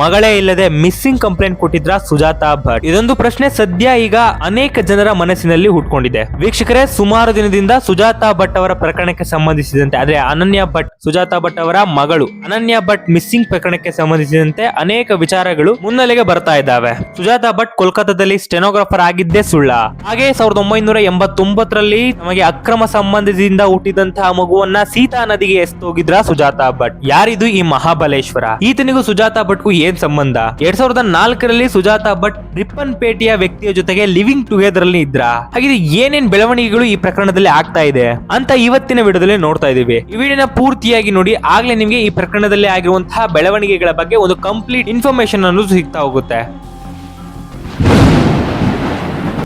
ಮಗಳೇ ಇಲ್ಲದೆ missing complaint ಕೊಟ್ಟಿದ್ರ ಸುಜಾತಾ ಭಟ್? ಇದೊಂದು ಪ್ರಶ್ನೆ ಸದ್ಯ ಈಗ ಅನೇಕ ಜನರ ಮನಸ್ಸಿನಲ್ಲಿ ಹುಟ್ಕೊಂಡಿದೆ. ವೀಕ್ಷಕರೇ, ಸುಮಾರು ದಿನದಿಂದ ಸುಜಾತಾ ಭಟ್ ಅವರ ಪ್ರಕರಣಕ್ಕೆ ಸಂಬಂಧಿಸಿದಂತೆ, ಆದ್ರೆ ಅನನ್ಯ ಭಟ್, ಸುಜಾತಾ ಭಟ್ ಅವರ ಮಗಳು ಅನನ್ಯ ಭಟ್ ಮಿಸ್ಸಿಂಗ್ ಪ್ರಕರಣಕ್ಕೆ ಸಂಬಂಧಿಸಿದಂತೆ ಅನೇಕ ವಿಚಾರಗಳು ಮುನ್ನೆಲೆಗೆ ಬರ್ತಾ ಇದ್ದಾವೆ. ಸುಜಾತಾ ಭಟ್ ಕೋಲ್ಕತ್ತಾದಲ್ಲಿ ಸ್ಟೆನೋಗ್ರಾಫರ್ ಆಗಿದ್ದೇ ಸುಳ್ಳ. ಹಾಗೆ ಸಾವಿರದ ಒಂಬೈನೂರ ಎಂಬತ್ತೊಂಬತ್ತರಲ್ಲಿ ನಮಗೆ ಅಕ್ರಮ ಸಂಬಂಧದಿಂದ ಹುಟ್ಟಿದಂತಹ ಮಗುವನ್ನ ಸೀತಾ ನದಿಗೆ ಎಸ್ತೋಗಿದ್ರ ಸುಜಾತಾ ಭಟ್? ಯಾರಿದು ಈ ಮಹಾಬಲೇಶ್ವರ? ಈತನಿಗೂ ಸುಜಾತಾ ಭಟ್ಗೂ ಏನ್ ಸಂಬಂಧ? ಎರಡ್ ಸಾವಿರದ ನಾಲ್ಕರಲ್ಲಿ ಸುಜಾತಾ ಭಟ್ ರಿಪ್ಪನ್ಪೇಟೆಯ ವ್ಯಕ್ತಿಯ ಜೊತೆಗೆ ಲಿವಿಂಗ್ ಟುಗೆದರ್ ಅಲ್ಲಿ ಇದ್ರ? ಹಾಗಿದ್ರೆ ಏನೇನ್ ಬೆಳವಣಿಗೆಗಳು ಈ ಪ್ರಕರಣದಲ್ಲಿ ಆಗ್ತಾ ಇದೆ? ಅಂತ ಇವತ್ತಿನ ವಿಡಿಯೋದಲ್ಲಿ ನೋಡ್ತಾ ಇದೀವಿ ಈ ವಿಡಿಯೋನ ಪೂರ್ತಿಯಾಗಿ ನೋಡಿ, ಆಗ್ಲೇ ನಿಮ್ಗೆ ಈ ಪ್ರಕರಣದಲ್ಲಿ ಆಗಿರುವಂತಹ ಬೆಳವಣಿಗೆಗಳ ಬಗ್ಗೆ ಒಂದು ಕಂಪ್ಲೀಟ್ ಇನ್ಫಾರ್ಮೇಶನ್ ಅನ್ನು ಸಿಗ್ತಾ ಹೋಗುತ್ತೆ.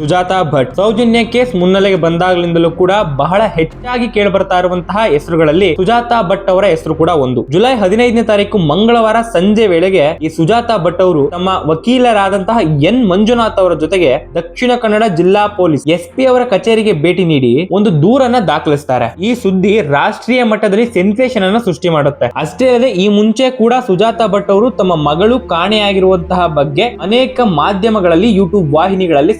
ಸುಜಾತಾ ಭಟ್. ಸೌಜನ್ಯ ಕೇಸ್ ಮುನ್ನೆಲೆಗೆ ಬಂದಾಗಲಿಂದಲೂ ಕೂಡ ಬಹಳ ಹೆಚ್ಚಾಗಿ ಕೇಳಿಬರ್ತಾ ಇರುವಂತಹ ಹೆಸರುಗಳಲ್ಲಿ ಸುಜಾತಾ ಭಟ್ ಅವರ ಹೆಸರು ಕೂಡ ಒಂದು. ಜುಲೈ ಹದಿನೈದನೇ ತಾರೀಕು ಮಂಗಳವಾರ ಸಂಜೆ ವೇಳೆಗೆ ಈ ಸುಜಾತಾ ಭಟ್ ಅವರು ತಮ್ಮ ವಕೀಲರಾದಂತಹ ಎನ್ ಮಂಜುನಾಥ್ ಅವರ ಜೊತೆಗೆ ದಕ್ಷಿಣ ಕನ್ನಡ ಜಿಲ್ಲಾ ಪೊಲೀಸ್ ಎಸ್ ಪಿ ಅವರ ಕಚೇರಿಗೆ ಭೇಟಿ ನೀಡಿ ಒಂದು ದೂರನ್ನ ದಾಖಲಿಸ್ತಾರೆ. ಈ ಸುದ್ದಿ ರಾಷ್ಟ್ರೀಯ ಮಟ್ಟದಲ್ಲಿ ಸೆನ್ಸೇಷನ್ ಅನ್ನ ಸೃಷ್ಟಿ ಮಾಡುತ್ತೆ. ಅಷ್ಟೇ ಅಲ್ಲದೆ ಈ ಮುಂಚೆ ಕೂಡ ಸುಜಾತಾ ಭಟ್ ಅವರು ತಮ್ಮ ಮಗಳು ಕಾಣೆಯಾಗಿರುವಂತಹ ಬಗ್ಗೆ ಅನೇಕ ಮಾಧ್ಯಮಗಳಲ್ಲಿ, ಯೂಟ್ಯೂಬ್ ವಾಹಿನಿಗಳಲ್ಲಿ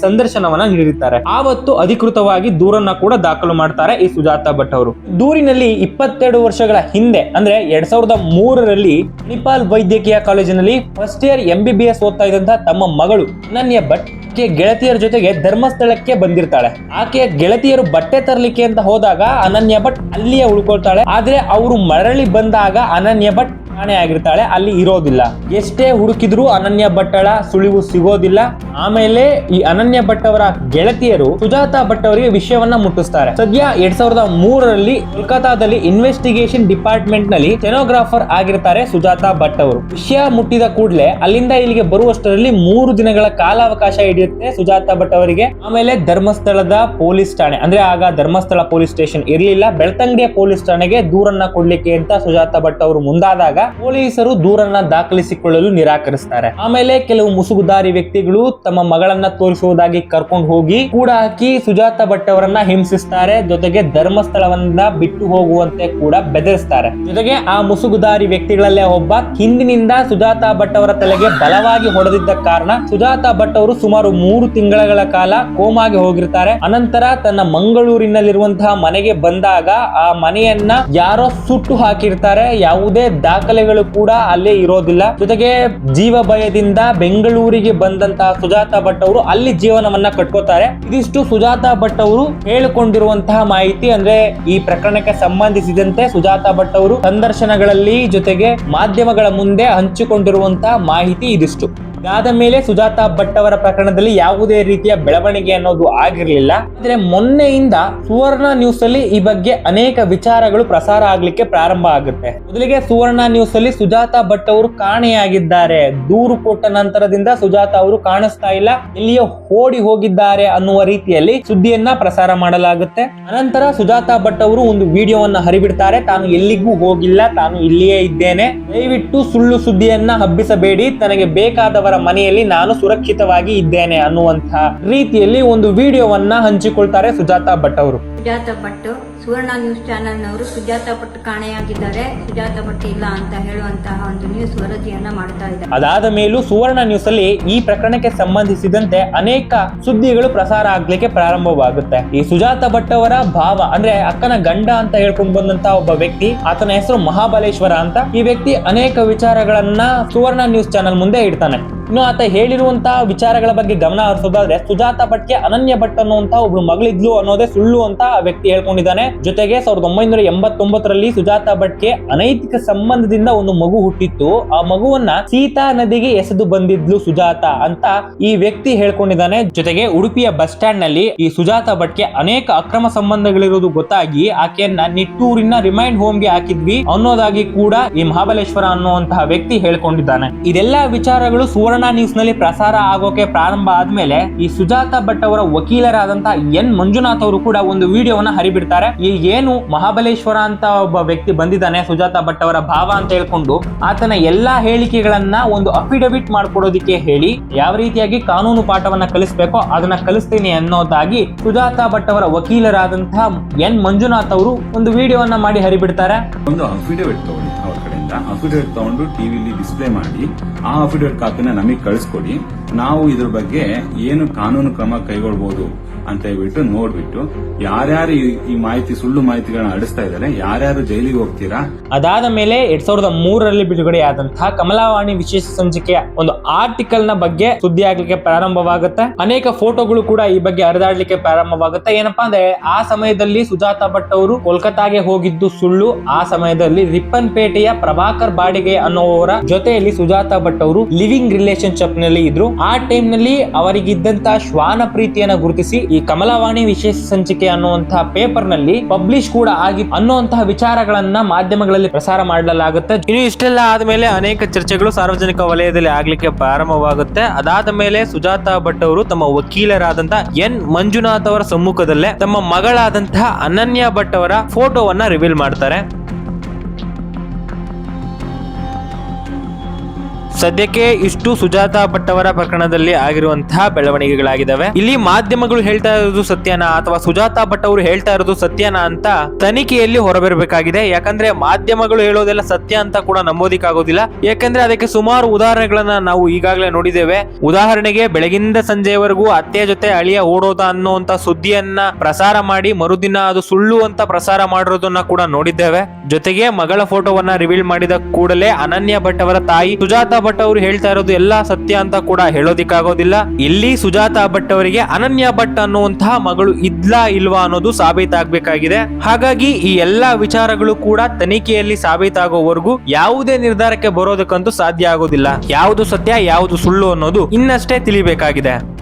ಸಂದರ್ಶನವನ್ನ ನೀಡಿರ್ತಾರೆ ಆವತ್ತು ಅಧಿಕೃತವಾಗಿ ದೂರನ್ನ ಕೂಡ ದಾಖಲು ಮಾಡ್ತಾರೆ ಈ ಸುಜಾತ ಭಟ್ ಅವರು. ದೂರಿನಲ್ಲಿ ಇಪ್ಪತ್ತೆರಡು ವರ್ಷಗಳ ಹಿಂದೆ, ಅಂದ್ರೆ ಎರಡ್ ಸಾವಿರದ ಮೂರರಲ್ಲಿ ಮಣಿಪಾಲ್ ವೈದ್ಯಕೀಯ ಕಾಲೇಜಿನಲ್ಲಿ first year M B B S ಓದ್ತಾ ಇದ್ದಂತಹ ತಮ್ಮ ಮಗಳು ಅನನ್ಯ ಭಟ್ ಆಕೆ ಗೆಳತಿಯರ ಜೊತೆಗೆ ಧರ್ಮಸ್ಥಳಕ್ಕೆ ಬಂದಿರ್ತಾಳೆ. ಆಕೆಯ ಗೆಳತಿಯರು ಬಟ್ಟೆ ತರಲಿಕ್ಕೆ ಅಂತ ಹೋದಾಗ ಅನನ್ಯ ಭಟ್ ಅಲ್ಲಿಯೇ ಉಳ್ಕೊಳ್ತಾಳೆ. ಆದ್ರೆ ಅವರು ಮರಳಿ ಬಂದಾಗ ಅನನ್ಯ ಭಟ್ ಕಾಣೆ ಆಗಿರ್ತಾಳೆ, ಅಲ್ಲಿ ಇರೋದಿಲ್ಲ. ಎಷ್ಟೇ ಹುಡುಕಿದ್ರು ಅನನ್ಯ ಭಟ್ಟಳ ಸುಳಿವು ಸಿಗೋದಿಲ್ಲ. ಆಮೇಲೆ ಈ ಅನನ್ಯ ಭಟ್ ಅವರ ಗೆಳತಿಯರು ಸುಜಾತಾ ಭಟ್ ಅವರಿಗೆ ವಿಷಯವನ್ನ ಮುಟ್ಟಿಸ್ತಾರೆ. ಸದ್ಯ ಎರಡ್ ಸಾವಿರದ ಮೂರರಲ್ಲಿ ಕೋಲ್ಕತ್ತಾದಲ್ಲಿ ಇನ್ವೆಸ್ಟಿಗೇಷನ್ ಡಿಪಾರ್ಟ್ಮೆಂಟ್ನಲ್ಲಿ ಸ್ಟೆನೋಗ್ರಾಫರ್ ಆಗಿರ್ತಾರೆ ಸುಜಾತಾ ಭಟ್ ಅವರು ವಿಷಯ ಮುಟ್ಟಿದ ಕೂಡಲೇ ಅಲ್ಲಿಂದ ಇಲ್ಲಿಗೆ ಬರುವಷ್ಟರಲ್ಲಿ ಮೂರು ದಿನಗಳ ಕಾಲಾವಕಾಶ ಹಿಡಿಯುತ್ತೆ ಸುಜಾತಾ ಭಟ್ ಅವರಿಗೆ ಆಮೇಲೆ ಧರ್ಮಸ್ಥಳದ ಪೊಲೀಸ್ ಠಾಣೆ, ಅಂದ್ರೆ ಆಗ ಧರ್ಮಸ್ಥಳ ಪೊಲೀಸ್ ಸ್ಟೇಷನ್ ಇರಲಿಲ್ಲ ಬೆಳ್ತಂಗಡಿಯ ಪೊಲೀಸ್ ಠಾಣೆಗೆ ದೂರನ್ನ ಕೊಡ್ಲಿಕ್ಕೆ ಅಂತ ಸುಜಾತಾ ಭಟ್ ಅವರು ಮುಂದಾದಾಗ ಪೊಲೀಸರು ದೂರನ್ನ ದಾಖಲಿಸಿಕೊಳ್ಳಲು ನಿರಾಕರಿಸ್ತಾರೆ. ಆಮೇಲೆ ಕೆಲವು ಮುಸುಗುದಾರಿ ವ್ಯಕ್ತಿಗಳು ತಮ್ಮ ಮಗಳನ್ನ ತೋರಿಸುವುದಾಗಿ ಕರ್ಕೊಂಡು ಹೋಗಿ ಕೂಡ ಹಾಕಿ ಸುಜಾತ ಭಟ್ ಅವರನ್ನ ಹಿಂಸಿಸ್ತಾರೆ. ಜೊತೆಗೆ ಧರ್ಮಸ್ಥಳವನ್ನ ಬಿಟ್ಟು ಹೋಗುವಂತೆ ಕೂಡ ಬೆದರಿಸ್ತಾರೆ. ಜೊತೆಗೆ ಆ ಮುಸುಗುದಾರಿ ವ್ಯಕ್ತಿಗಳಲ್ಲೇ ಒಬ್ಬ ಹಿಂದಿನಿಂದ ಸುಜಾತ ಭಟ್ ಅವರ ತಲೆಗೆ ಬಲವಾಗಿ ಹೊಡೆದಿದ್ದ ಕಾರಣ ಸುಜಾತ ಭಟ್ ಅವರು ಸುಮಾರು ಮೂರು ತಿಂಗಳ ಕಾಲ ಕೋಮಾಗೆ ಹೋಗಿರ್ತಾರೆ. ಅನಂತರ ತನ್ನ ಮಂಗಳೂರಿನಲ್ಲಿರುವಂತಹ ಮನೆಗೆ ಬಂದಾಗ ಆ ಮನೆಯನ್ನ ಯಾರೋ ಸುಟ್ಟು ಹಾಕಿರ್ತಾರೆ. ಯಾವುದೇ ದಾಖಲೆಗಳು ಕೂಡ ಅಲ್ಲೇ ಇರೋದಿಲ್ಲ. ಜೊತೆಗೆ ಜೀವ ಭಯದಿಂದ ಬೆಂಗಳೂರಿಗೆ ಬಂದಂತಹ ಸುಜಾತ ಭಟ್ ಅವರು ಅಲ್ಲಿ ಜೀವನವನ್ನ ಕಟ್ಕೋತಾರೆ. ಇದಿಷ್ಟು ಸುಜಾತಾ ಭಟ್ ಅವರು ಹೇಳಿಕೊಂಡಿರುವಂತಹ ಮಾಹಿತಿ ಅಂದ್ರೆ ಈ ಪ್ರಕರಣಕ್ಕೆ ಸಂಬಂಧಿಸಿದಂತೆ ಸುಜಾತ ಭಟ್ ಅವರು ಸಂದರ್ಶನಗಳಲ್ಲಿ ಜೊತೆಗೆ ಮಾಧ್ಯಮಗಳ ಮುಂದೆ ಹಂಚಿಕೊಂಡಿರುವಂತಹ ಮಾಹಿತಿ ಇದಿಷ್ಟು. ಇದಾದ ಮೇಲೆ ಸುಜಾತಾ ಭಟ್ ಅವರ ಪ್ರಕರಣದಲ್ಲಿ ಯಾವುದೇ ರೀತಿಯ ಬೆಳವಣಿಗೆ ಅನ್ನೋದು ಆಗಿರಲಿಲ್ಲ. ಆದ್ರೆ ಮೊನ್ನೆಯಿಂದ ಸುವರ್ಣ ನ್ಯೂಸ್ ಅಲ್ಲಿ ಈ ಬಗ್ಗೆ ಅನೇಕ ವಿಚಾರಗಳು ಪ್ರಸಾರ ಆಗ್ಲಿಕ್ಕೆ ಪ್ರಾರಂಭ ಆಗುತ್ತೆ. ಮೊದಲಿಗೆ ಸುವರ್ಣ ನ್ಯೂಸ್ ಅಲ್ಲಿ ಸುಜಾತಾ ಭಟ್ ಅವರು ಕಾಣೆಯಾಗಿದ್ದಾರೆ. ದೂರು ಕೊಟ್ಟ ನಂತರದಿಂದ ಸುಜಾತಾ ಅವರು ಕಾಣಿಸ್ತಾ ಇಲ್ಲ. ಇಲ್ಲಿಯೇ ಓಡಿ ಹೋಗಿದ್ದಾರೆ ಅನ್ನುವ ರೀತಿಯಲ್ಲಿ ಸುದ್ದಿಯನ್ನ ಪ್ರಸಾರ ಮಾಡಲಾಗುತ್ತೆ. ಅನಂತರ ಸುಜಾತಾ ಭಟ್ ಅವರು ಒಂದು ವಿಡಿಯೋವನ್ನ ಹರಿಬಿಡ್ತಾರೆ. ತಾನು ಎಲ್ಲಿಗೂ ಹೋಗಿಲ್ಲ, ತಾನು ಇಲ್ಲಿಯೇ ಇದ್ದೇನೆ. ದಯವಿಟ್ಟು ಸುಳ್ಳು ಸುದ್ದಿಯನ್ನ ಹಬ್ಬಿಸಬೇಡಿ. ತನಗೆ ಬೇಕಾದವರ ಮನೆಯಲ್ಲಿ ನಾನು ಸುರಕ್ಷಿತವಾಗಿ ಇದ್ದೇನೆ ಅನ್ನುವಂತಹ ರೀತಿಯಲ್ಲಿ ಒಂದು ವಿಡಿಯೋವನ್ನ ಹಂಚಿಕೊಳ್ತಾರೆ ಸುಜಾತಾ ಭಟ್ ಅವರು. ಸುಜಾತ ಭಟ್ ಸುವರ್ಣ ನ್ಯೂಸ್ ಚಾನೆಲ್ನವರು ಸುಜಾತ ಭಟ್ ಕಾಣೆಯಾಗಿದ್ದಾರೆ. ಸುಜಾತ ಭಟ್ ಇಲ್ಲ ಅಂತ ಹೇಳುವಂತಹ ಒಂದು ನ್ಯೂಸ್ ವರದಿಯನ್ನ ಮಾಡ್ತಾ ಇದ್ದಾರೆ. ಅದಾದ ಮೇಲೂ ಸುವರ್ಣ ನ್ಯೂಸ್ ಅಲ್ಲಿ ಈ ಪ್ರಕರಣಕ್ಕೆ ಸಂಬಂಧಿಸಿದಂತೆ ಅನೇಕ ಸುದ್ದಿಗಳು ಪ್ರಸಾರ ಆಗ್ಲಿಕ್ಕೆ ಪ್ರಾರಂಭವಾಗುತ್ತೆ. ಈ ಸುಜಾತ ಭಟ್ ಅವರ ಭಾವ ಅಂದ್ರೆ ಅಕ್ಕನ ಗಂಡ ಅಂತ ಹೇಳ್ಕೊಂಡು ಬಂದಂತ ಒಬ್ಬ ವ್ಯಕ್ತಿ ಆತನ ಹೆಸರು ಮಹಾಬಲೇಶ್ವರ ಅಂತ ಈ ವ್ಯಕ್ತಿ ಅನೇಕ ವಿಚಾರಗಳನ್ನ ಸುವರ್ಣ ನ್ಯೂಸ್ ಚಾನೆಲ್ ಮುಂದೆ ಇಡ್ತಾನೆ. ಇನ್ನು ಆತ ಹೇಳಿರುವಂತಹ ವಿಚಾರಗಳ ಬಗ್ಗೆ ಗಮನ ಹರಿಸೋದಾದ್ರೆ, ಸುಜಾತ ಭಟ್ಗೆ ಅನನ್ಯ ಭಟ್ ಅನ್ನುವಂತ ಒಬ್ಳು ಮಗಳಿದ್ಲು ಅನ್ನೋದೇ ಸುಳ್ಳು ಅಂತ ವ್ಯಕ್ತಿ ಹೇಳ್ಕೊಂಡಿದ್ದಾನೆ. ಜೊತೆಗೆ ಸಾವಿರದ ಒಂಬೈನೂರ ಎಂಬತ್ತೊಂಬತ್ತರಲ್ಲಿ ಸುಜಾತ ಭಟ್ಗೆ ಅನೈತಿಕ ಸಂಬಂಧದಿಂದ ಒಂದು ಮಗು ಹುಟ್ಟಿತ್ತು. ಆ ಮಗುವನ್ನ ಸೀತಾ ನದಿಗೆ ಎಸೆದು ಬಂದಿದ್ಲು ಸುಜಾತ ಅಂತ ಈ ವ್ಯಕ್ತಿ ಹೇಳ್ಕೊಂಡಿದ್ದಾನೆ. ಜೊತೆಗೆ ಉಡುಪಿಯ ಬಸ್ ಸ್ಟ್ಯಾಂಡ್ನಲ್ಲಿ ಈ ಸುಜಾತ ಭಟ್ಗೆ ಅನೇಕ ಅಕ್ರಮ ಸಂಬಂಧಗಳಿರೋದು ಗೊತ್ತಾಗಿ ಆಕೆಯನ್ನ ನಿಟ್ಟೂರಿನ ರಿಮೈಂಡ್ ಹೋಮ್ಗೆ ಹಾಕಿದ್ವಿ ಅನ್ನೋದಾಗಿ ಕೂಡ ಈ ಮಹಾಬಲೇಶ್ವರ ಅನ್ನುವಂತಹ ವ್ಯಕ್ತಿ ಹೇಳ್ಕೊಂಡಿದ್ದಾನೆ. ಇದೆಲ್ಲಾ ವಿಚಾರಗಳು ಸುವರ್ಣ ನ್ಯೂಸ್ನಲ್ಲಿ ಪ್ರಸಾರ ಆಗೋಕೆ ಪ್ರಾರಂಭ ಆದ್ಮೇಲೆ ಈ ಸುಜಾತ ಭಟ್ ಅವರ ವಕೀಲರಾದಂತಹ ಎನ್ ಮಂಜುನಾಥ್ ಅವರು ಕೂಡ ಒಂದು ವಿಡಿಯೋವನ್ನ ಹರಿಬಿಡ್ತಾರೆ. ಈ ಏನು ಮಹಾಬಲೇಶ್ವರ ಅಂತ ಒಬ್ಬ ವ್ಯಕ್ತಿ ಬಂದಿದ್ದಾನೆ, ಸುಜಾತ ಭಟ್ ಅವರ ಭಾವ ಅಂತ ಹೇಳ್ಕೊಂಡು ಆತನ ಎಲ್ಲಾ ಹೇಳಿಕೆಗಳನ್ನ ಒಂದು ಅಫಿಡವಿಟ್ ಮಾಡ್ಕೊಡೋದಿಕ್ಕೆ ಹೇಳಿ ಯಾವ ರೀತಿಯಾಗಿ ಕಾನೂನು ಪಾಠವನ್ನ ಕಲಿಸ್ಬೇಕೋ ಅದನ್ನ ಕಲಿಸ್ತೀನಿ ಅನ್ನೋದಾಗಿ ಸುಜಾತ ಭಟ್ ಅವರ ವಕೀಲರಾದಂತಹ ಎನ್ ಮಂಜುನಾಥ್ ಅವರು ಒಂದು ವಿಡಿಯೋವನ್ನ ಮಾಡಿ ಹರಿಬಿಡ್ತಾರೆ. ಕಡೆಯಿಂದ ಅಫಿಡೇವಿಟ್ ತಗೊಂಡು ಟಿವಿಲಿ ಡಿಸ್ಪ್ಲೇ ಮಾಡಿ, ಆ ಅಫಿಡೇವಿಟ್ ಕಾಪಿನ ನಮಗೆ ಕಳಿಸ್ಕೊಡಿ. ನಾವು ಇದ್ರ ಬಗ್ಗೆ ಏನು ಕಾನೂನು ಕ್ರಮ ಕೈಗೊಳ್ಬಹುದು ಅಂತ ಹೇಳ್ಬಿಟ್ಟು ನೋಡ್ಬಿಟ್ಟು ಯಾರ್ಯಾರು ಈ- ಮಾಹಿತಿ ಸುಳ್ಳು ಮಾಹಿತಿಗಳನ್ನ ಅಡಿಸ್ತಾ ಇದ್ದಾರೆ, ಯಾರ್ಯಾರು ಜೈಲಿಗೆ ಹೋಗ್ತೀರಾ? ಅದಾದ ಮೇಲೆ ಎರಡ್ ಸಾವಿರದ ಮೂರರಲ್ಲಿ ಬಿಡುಗಡೆ ಆದಂತಹ ಕಮಲಾವಾಣಿ ವಿಶೇಷ ಸಂಚಿಕೆಯ ಒಂದು ಆರ್ಟಿಕಲ್ನ ಬಗ್ಗೆ ಸುದ್ದಿ ಆಗ್ಲಿಕ್ಕೆ ಪ್ರಾರಂಭವಾಗುತ್ತೆ. ಅನೇಕ ಫೋಟೋಗಳು ಕೂಡ ಈ ಬಗ್ಗೆ ಹರಿದಾಡ್ಲಿಕ್ಕೆ ಪ್ರಾರಂಭವಾಗುತ್ತೆ. ಏನಪ್ಪಾ ಅಂದ್ರೆ, ಆ ಸಮಯದಲ್ಲಿ ಸುಜಾತಾ ಭಟ್ ಅವರು ಕೋಲ್ಕತ್ತಾಗೆ ಹೋಗಿದ್ದು ಸುಳ್ಳು. ಆ ಸಮಯದಲ್ಲಿ ರಿಪ್ಪನ್ ಪೇಟೆಯ ಪ್ರಭಾಕರ್ ಬಾಡಿಗೆ ಅನ್ನೋವರ ಜೊತೆಯಲ್ಲಿ ಸುಜಾತಾ ಭಟ್ ಅವರು ಲಿವಿಂಗ್ ರಿಲೇಶನ್ಶಿಪ್ನಲ್ಲಿ ಇದ್ರು. ಆ ಟೈಮ್ನಲ್ಲಿ ಅವರಿಗಿದ್ದಂತಹ ಶ್ವಾನ ಪ್ರೀತಿಯನ್ನ ಗುರುತಿಸಿ ಕಮಲವಾಣಿ ವಿಶೇಷ ಸಂಚಿಕೆ ಅನ್ನುವಂತಹ ಪೇಪರ್ನಲ್ಲಿ ಪಬ್ಲಿಷ್ ಕೂಡ ಆಗಿ ಅನ್ನುವಂತಹ ವಿಚಾರಗಳನ್ನ ಮಾಧ್ಯಮಗಳಲ್ಲಿ ಪ್ರಸಾರ ಮಾಡಲಾಗುತ್ತೆ. ಇನ್ನು ಇಷ್ಟೆಲ್ಲ ಆದ್ಮೇಲೆ ಅನೇಕ ಚರ್ಚೆಗಳು ಸಾರ್ವಜನಿಕ ವಲಯದಲ್ಲಿ ಆಗ್ಲಿಕ್ಕೆ ಪ್ರಾರಂಭವಾಗುತ್ತೆ. ಅದಾದ ಮೇಲೆ ಸುಜಾತಾ ಭಟ್ ಅವರು ತಮ್ಮ ವಕೀಲರಾದಂತಹ ಎನ್ ಮಂಜುನಾಥ್ ಅವರ ಸಮ್ಮುಖದಲ್ಲೇ ತಮ್ಮ ಮಗಳಾದಂತಹ ಅನನ್ಯ ಭಟ್ ಅವರ ಫೋಟೋವನ್ನ ರಿವೀಲ್ ಮಾಡ್ತಾರೆ. ಸದ್ಯಕ್ಕೆ ಇಷ್ಟು ಸುಜಾತಾ ಭಟ್ ಅವರ ಪ್ರಕರಣದಲ್ಲಿ ಆಗಿರುವಂತಹ ಬೆಳವಣಿಗೆಗಳಾಗಿದ್ದಾವೆ. ಇಲ್ಲಿ ಮಾಧ್ಯಮಗಳು ಹೇಳ್ತಾ ಇರೋದು ಸತ್ಯನಾ ಅಥವಾ ಸುಜಾತಾ ಭಟ್ ಅವರು ಹೇಳ್ತಾ ಇರೋದು ಸತ್ಯನಾ ಅಂತ ತನಿಖೆಯಲ್ಲಿ ಹೊರಬರಬೇಕಾಗಿದೆ. ಯಾಕಂದ್ರೆ ಮಾಧ್ಯಮಗಳು ಹೇಳೋದೆಲ್ಲ ಸತ್ಯ ಅಂತ ಕೂಡ ನಂಬೋದಿಕ್ಕಾಗೋದಿಲ್ಲ. ಯಾಕಂದ್ರೆ ಅದಕ್ಕೆ ಸುಮಾರು ಉದಾಹರಣೆಗಳನ್ನ ನಾವು ಈಗಾಗಲೇ ನೋಡಿದ್ದೇವೆ. ಉದಾಹರಣೆಗೆ ಬೆಳಗಿಂದ ಸಂಜೆವರೆಗೂ ಅತ್ತೆಯ ಜೊತೆ ಅಳಿಯ ಓಡೋದ ಅನ್ನುವಂತ ಸುದ್ದಿಯನ್ನ ಪ್ರಸಾರ ಮಾಡಿ ಮರುದಿನ ಅದು ಸುಳ್ಳು ಅಂತ ಪ್ರಸಾರ ಮಾಡಿರೋದನ್ನ ಕೂಡ ನೋಡಿದ್ದೇವೆ. ಜೊತೆಗೆ ಮಗಳ ಫೋಟೋವನ್ನ ರಿವೀಲ್ ಮಾಡಿದ ಕೂಡಲೇ ಅನನ್ಯ ಭಟ್ ಅವರ ತಾಯಿ ಸುಜಾತಾ ಭಟ್ ಅವರು ಹೇಳ್ತಾ ಇರೋದು ಎಲ್ಲಾ ಸತ್ಯ ಅಂತ ಕೂಡ ಹೇಳೋದಿಕ್ಕಾಗೋದಿಲ್ಲ. ಇಲ್ಲಿ ಸುಜಾತಾ ಭಟ್ ಅವರಿಗೆ ಅನನ್ಯ ಭಟ್ ಅನ್ನುವಂತಹ ಮಗಳು ಇದ್ಲಾ ಇಲ್ವಾ ಅನ್ನೋದು ಸಾಬೀತಾಗಬೇಕಾಗಿದೆ. ಹಾಗಾಗಿ ಈ ಎಲ್ಲಾ ವಿಚಾರಗಳು ಕೂಡ ತನಿಖೆಯಲ್ಲಿ ಸಾಬೀತಾಗೋವರೆಗೂ ಯಾವುದೇ ನಿರ್ಧಾರಕ್ಕೆ ಬರೋದಕ್ಕಂತೂ ಸಾಧ್ಯ ಆಗೋದಿಲ್ಲ. ಯಾವುದು ಸತ್ಯ, ಯಾವುದು ಸುಳ್ಳು ಅನ್ನೋದು ಇನ್ನಷ್ಟೇ ತಿಳಿಬೇಕಾಗಿದೆ.